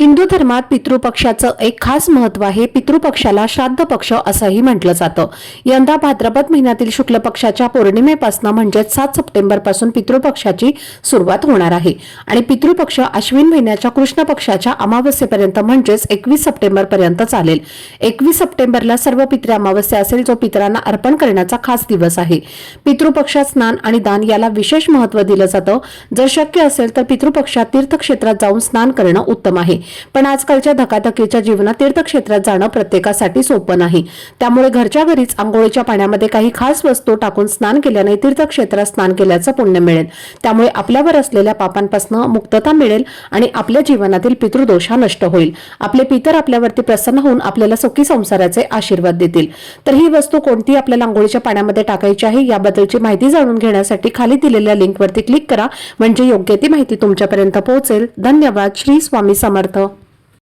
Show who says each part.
Speaker 1: हिंदू धर्मात पितृपक्षाचं एक खास महत्त्व आहे पितृपक्षाला श्राद्ध पक्ष असंही म्हटलं जातं. यंदा भाद्रपद महिन्यातील शुक्ल पक्षाच्या पौर्णिमेपासून म्हणजेच सात सप्टेंबरपासून पितृपक्षाची सुरुवात होणार आहे. आणि पितृपक्ष अश्विन महिन्याच्या कृष्ण पक्षाच्या अमावस्येपर्यंत म्हणजेच एकवीस सप्टेंबरपर्यंत चालेल. एकवीस सप्टेंबरला सर्व पितृ अमावस्या असेल जो पितरांना अर्पण करण्याचा खास दिवस आहे. पितृपक्षात स्नान आणि दान याला विशेष महत्त्व दिलं जातं. जर शक्य असेल तर पितृपक्षात तीर्थक्षेत्रात जाऊन स्नान करणं उत्तम आहे. पण आजकालच्या धकाधकीच्या जीवनात तीर्थक्षेत्रात जाणं प्रत्येकासाठी सोपं नाही. त्यामुळे घरच्या घरीच आंघोळीच्या पाण्यामध्ये काही खास वस्तू टाकून स्नान केल्याने तीर्थक्षेत्रात स्नान केल्याचं पुण्य मिळेल. त्यामुळे आपल्यावर असलेल्या पापांपासून मुक्तता मिळेल आणि आपल्या जीवनातील पितृदोष हा नष्ट होईल. आपले पितर आपल्यावरती प्रसन्न होऊन आपल्याला सुखी संसाराचे आशीर्वाद देतील. तर ही वस्तू कोणती आपल्याला आंघोळीच्या पाण्यामध्ये टाकायची आहे याबद्दलची माहिती जाणून घेण्यासाठी खाली दिलेल्या लिंकवरती क्लिक करा. म्हणजे योग्य ती माहिती तुमच्यापर्यंत पोहोचेल. धन्यवाद. श्री स्वामी समर्थ.